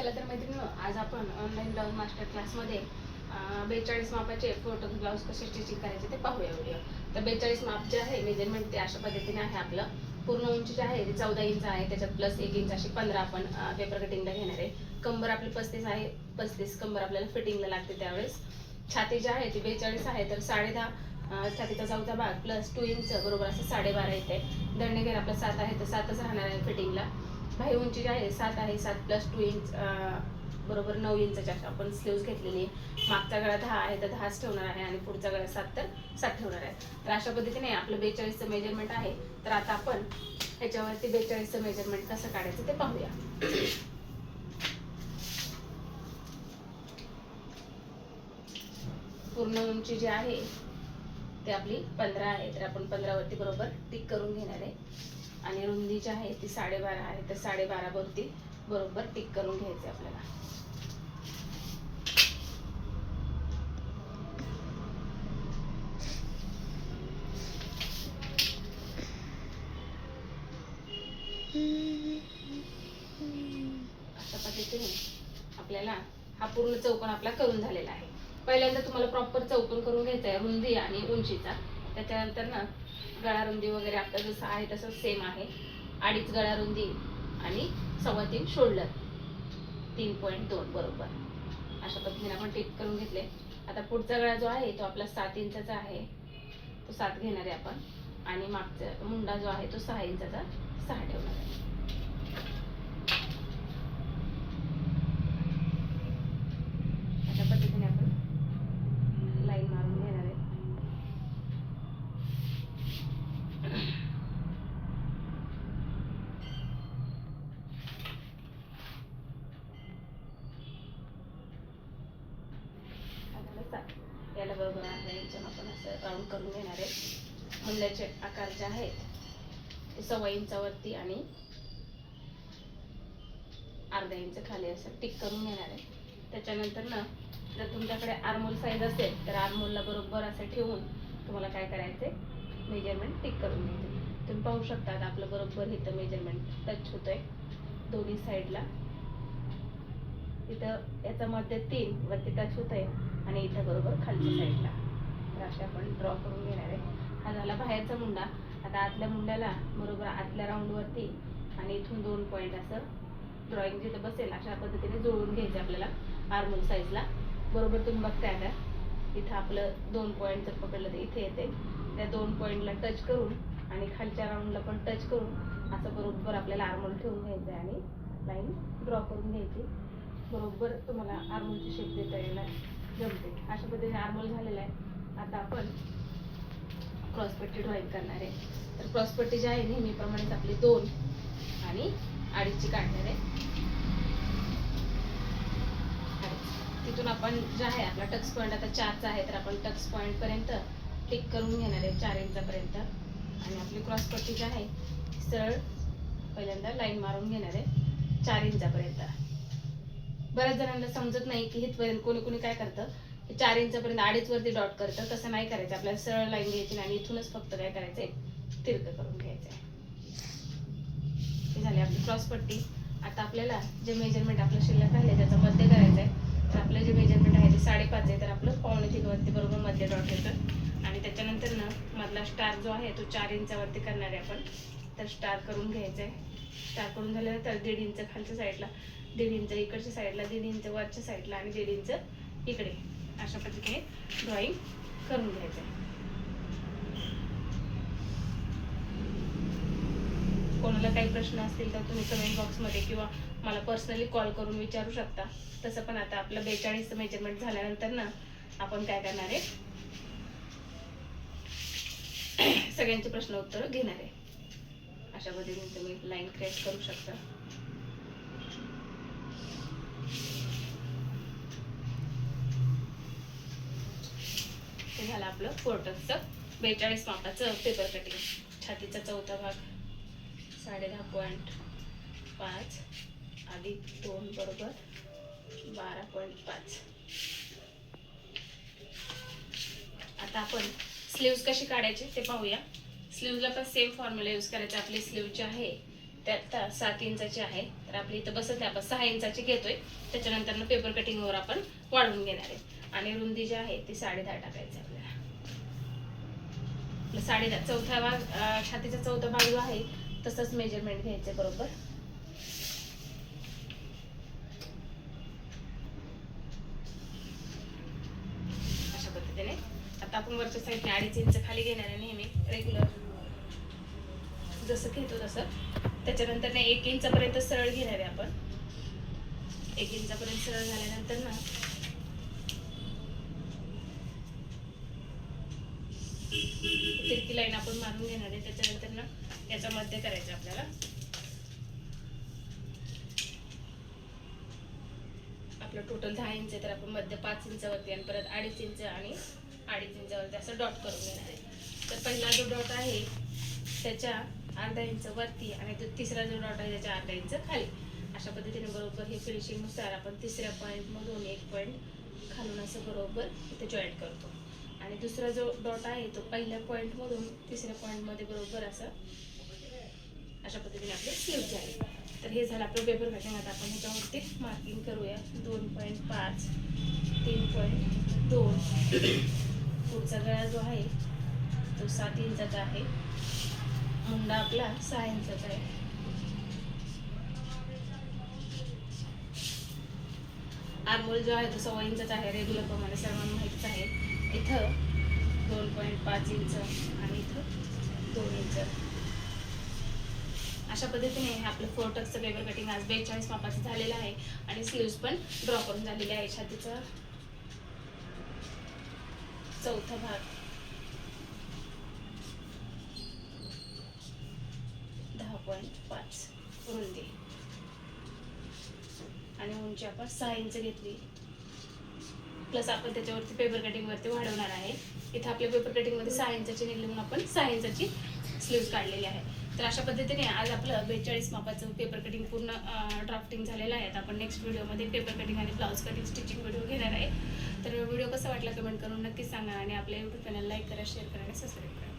चला तर मैत्रिणी आज आपण ऑनलाईन ब्लाऊज मास्टर क्लासमध्ये बेचाळीस मापाचे फोटो ब्लाऊज कसे स्टिचिंग करायचे ते पाहूया व्हिडिओ तर बेचाळीस माप जे आहे मेजरमेंट ते अशा पद्धतीने आहे आपलं. पूर्ण उंची जे आहे ते चौदा इंच आहे त्याच्यात प्लस एक इंच अशी पंधरा आपण पेपर कटिंगला घेणार आहे. कंबर आपली पस्तीस आहे पस्तीस कंबर आपल्याला फिटिंगला लागते त्यावेळेस. छाती जी आहे ती बेचाळीस आहे तर साडे दहा छातीचा चौथा भाग प्लस टू इंच बरोबर असं साडेबारा येते. दंडेघेर आपला सात आहे तर सातच राहणार आहे फिटिंगला बाही उंची जी आहे सात आहे सात प्लस टू इंच बरोबर नऊ इंचाच्या आपण स्लीव्ज घेतलेली आहे. मागचा गळा दहा आहे तर दहाच ठेवणार आहे आणि पुढचा गळा सात तर सात ठेवणार आहे. तर अशा पद्धतीने आपलं बेचाळीसचं मेजरमेंट आहे. तर आता आपण ह्याच्यावरती बेचाळीसचं मेजरमेंट कसं काढायचं ते पाहूया. पूर्ण उंची जी आहे ती आपली पंधरा आहे. तर आपण पंधरावरती बरोबर टिक करून घेणार आहे. आणि रुंदी जी आहे ती साडेबारा आहे तर साडेबारावरती बरोबर टिक करून घ्यायचे आपल्याला. अशा पद्धतीने आपल्याला हा पूर्ण चौकोन आपला करून झालेला आहे. पहिल्यांदा तुम्हाला प्रॉपर चौकोन करून घ्यायचा आहे रुंदी आणि उंचीचा. त्याच्यानंतर ना गळा रुंदी वगैरे आपलं जसं आहे तसं सेम आहे. अडीच गळा रुंदी आणि सव्वा तीन शोल्डर तीन पॉईंट दोन बरोबर. अशा पद्धतीने आपण टिप करून घेतले. आता पुढचा गळा जो आहे तो आपला सात इंचाचा आहे. तो सात घेणार आहे आपण. आणि मागचा मुंडा जो आहे तो सहा इंचाचा सहा ठेवणार आहे अशा पद्धतीने आपण लाईन मारून घेणार आहे आता आपल्याला बरोबर अर्धा इंचानं आपण असं राऊंड करून घेणार आहे. मुंड्याचे आकार जे आहेत ते सव्वा इंचावरती आणि अर्धा इंच खाली असं टिक करून घेणार आहे. त्याच्यानंतर ना जर तुमच्याकडे आरमोल साईज असेल तर आर्मोलला बरोबर असं ठेवून तुम्हाला काय करायचं मेजरमेंट टिक करून घ्यायचे तुम्ही पाहू शकता आपलं बरोबर इथं मेजरमेंट टच होतंय. दोन्ही साईडला तिथं याचा मध्य तीन वरती टच होतंय आणि इथं बरोबर खालच्या साईडला तर असे आपण ड्रॉ करून घेणार आहे. हा झाला बाहेरचा मुंडा. आता आतल्या मुंड्याला बरोबर आतल्या राऊंडवरती आणि इथून दोन पॉईंट असं ड्रॉइंग जिथं बसेल अशा पद्धतीने जुळवून घ्यायचे आपल्याला. आर्मोल साईजला बरोबर तुम्ही बघताय आता. इथं आपलं दोन पॉईंट जर पकडलं तर इथे येते. त्या दोन पॉईंटला टच करून आणि खालच्या राऊंडला पण टच करून असं बरोबर आपल्याला आर्मोल ठेवून घ्यायचं आहे आणि लाईन ड्रॉ करून घ्यायची. बरोबर तुम्हाला आर्मोलची शेप देता येणार जमते. अशा पद्धतीने आर्मोल झालेला आहे. आता आपण क्रॉसपट्टी ड्रॉईंग करणार आहे. तर क्रॉसपट्टी जी आहे नेहमीप्रमाणेच आपली दोन आणि अडीचची काढणार आहे. तिथून आपण जे आहे आपला टक्स पॉईंट आता चारचा आहे तर आपण टक्स पॉईंटपर्यंत टिक करून घेणार आहे चार इंचापर्यंत. आणि आपली क्रॉसपट्टी जी आहे ती सरळ पहिल्यांदा लाईन मारून घेणार आहे चार इंचापर्यंत. बऱ्याच जणांना समजत नाही की इथपर्यंत कोणी कोणी काय करतं चार इंचापर्यंत अडीच वरती डॉट करतं तसं नाही करायचं. आपल्याला सरळ लाईन घ्यायची आणि इथूनच फक्त काय करायचंय तिरक करून घ्यायचंय. हे झाले आपली क्रॉस पट्टी. आता आपल्याला जे मेजरमेंट आपलं शिल्लक राहिले त्याचा मध्य करायचं आहे तर आपलं जे मेजरमेंट आहे ते साडेपाच आहे तर आपलं पावणे तीन वरती बरोबर मध्य डॉट येतं. आणि त्याच्यानंतर ना मधला स्टार जो आहे तो चार इंचावरती करणार आहे आपण. तर स्टार करून घ्यायचा आहे स्टार करून झाल्यानंतर दीड इंच खालच्या साईडला दीड इंच इकडच्या साईडला दीड इंच वरच्या साईडला आणि दीड इंच इकडे. अशा पद्धतीने ड्रॉइंग करून घ्यायचं आहे. कोणाला काही प्रश्न असतील तर तुम्ही कमेंट बॉक्समध्ये किंवा मला पर्सनली कॉल करून विचारू शकता. तसं पण आता आपलं बेचाळीसचं मेजरमेंट झाल्यानंतर ना आपण काय करणार आहे? सगळ्यांचे प्रश्न उत्तर घेणार आहे. अशा पद्धतीने तुम्ही लाईन क्रिएट करू शकता. हे झालं आपलं फोर्टसचं बेचाळीस मापाचं पेपर कटिंग छातीचा चौथा भाग. साडे दहा पॉईंट पाच आधी दोन बरोबर बारा पॉईंट पाच. आता आपण स्लीव्ज कशी काढायची ते पाहूया. स्लीव्जला पण सेम फॉर्म्युला यूज करायचा. आपली स्लीव जी आहे त्यात सात इंचाची आहे. तर आपली इथं बसत नाही आपण सहा इंचाची घेतोय. त्याच्यानंतर पेपर कटिंगवर आपण वाढवून घेणार आहे. आणि रुंदी जी आहे ती साडे दहा टाकायची आपल्याला. आपलं साडे दहा चौथा भाग छातीचा चौथा भाग जो आहे तसंच मेजरमेंट घ्यायचं बरोबर. अशा पद्धतीने. आता आपण वरच्या साईडने अडीच इंच खाली घेणार आहे नेहमी रेग्युलर जसं घेतो तसं. त्याच्यानंतर ना एक इंचापर्यंत सरळ घेणार आहे आपण. एक इंचापर्यंत सरळ झाल्यानंतर ना तिरकी लाईन आपण मारून घेणार आहे त्याच्यानंतर ना याचा मध्य करायचं आपल्याला. आपलं टोटल दहा इंच आहे तर आपण मध्य पाच इंचावरती आणि परत अडीच इंच आणि अडीच इंचावरती असं डॉट करून घेणार आहे. तर पहिला जो डॉट आहे त्याच्या अर्धा इंच वरती आणि तो तिसरा जो डॉट आहे त्याच्या अर्धा इंच खाली. अशा पद्धतीने बरोबर हे फिनिशिंगनुसार आपण तिसऱ्या पॉईंटमधून एक पॉईंट खालून असं बरोबर इथे जॉईंट करतो. आणि दुसरा जो डॉट आहे तो पहिल्या पॉईंटमधून तिसऱ्या पॉईंटमध्ये बरोबर असं अशा पद्धतीने आपले स्लीव झाले. तर हे झालं आपलं पेपर कटिंग आता आपण ह्याच्यावरती मार्किंग करूया. दोन पॉईंट पाच तीन पॉईंट दोन. पुढचा गळा जो आहे तो सात इंचाचा आहे. मुंडा आपला सहा इंचाचा आहे. आरमोल जो आहे तो सव्वा इंचाचा आहे. रेग्युलर प्रमाणे सर्वांना माहितीच आहे. इथं दोन पॉईंट पाच इंच आणि इथं दोन इंच. अशा पद्धतीने हे आपलं फोर्टक्सचं पेपर कटिंग आज बेचाळीस मापाचं झालेलं आहे आणि स्लीव्स पण ड्रॉ करून झालेले आहे छातीचा चौथा भाग. दहा पॉईंट पाच. रुंदी. आणि उंची आपण सहा इंच घेतली. प्लस आपण त्याच्यावरती पेपर कटिंगवरती वाढवणार आहे. इथं आपल्या पेपर कटिंगमध्ये सहा इंचाची निघली म्हणून आपण सहा इंचाची स्लीव्ह काढलेली आहे. तर अशा पद्धतीने आज आपलं बेचाळीस मापाचं पेपर कटिंग पूर्ण ड्राफ्टिंग झालेलं आहे. आपण नेक्स्ट व्हिडिओमध्ये पेपर कटिंग आणि ब्लाऊज कटिंग स्टिचिंग व्हिडिओ घेणार आहे. तर व्हिडिओ कसा वाटला कमेंट करून नक्कीच सांगा आणि आपल्या यूट्यूब चॅनल लाईक करा शेअर करा आणि सबस्क्राईब करा.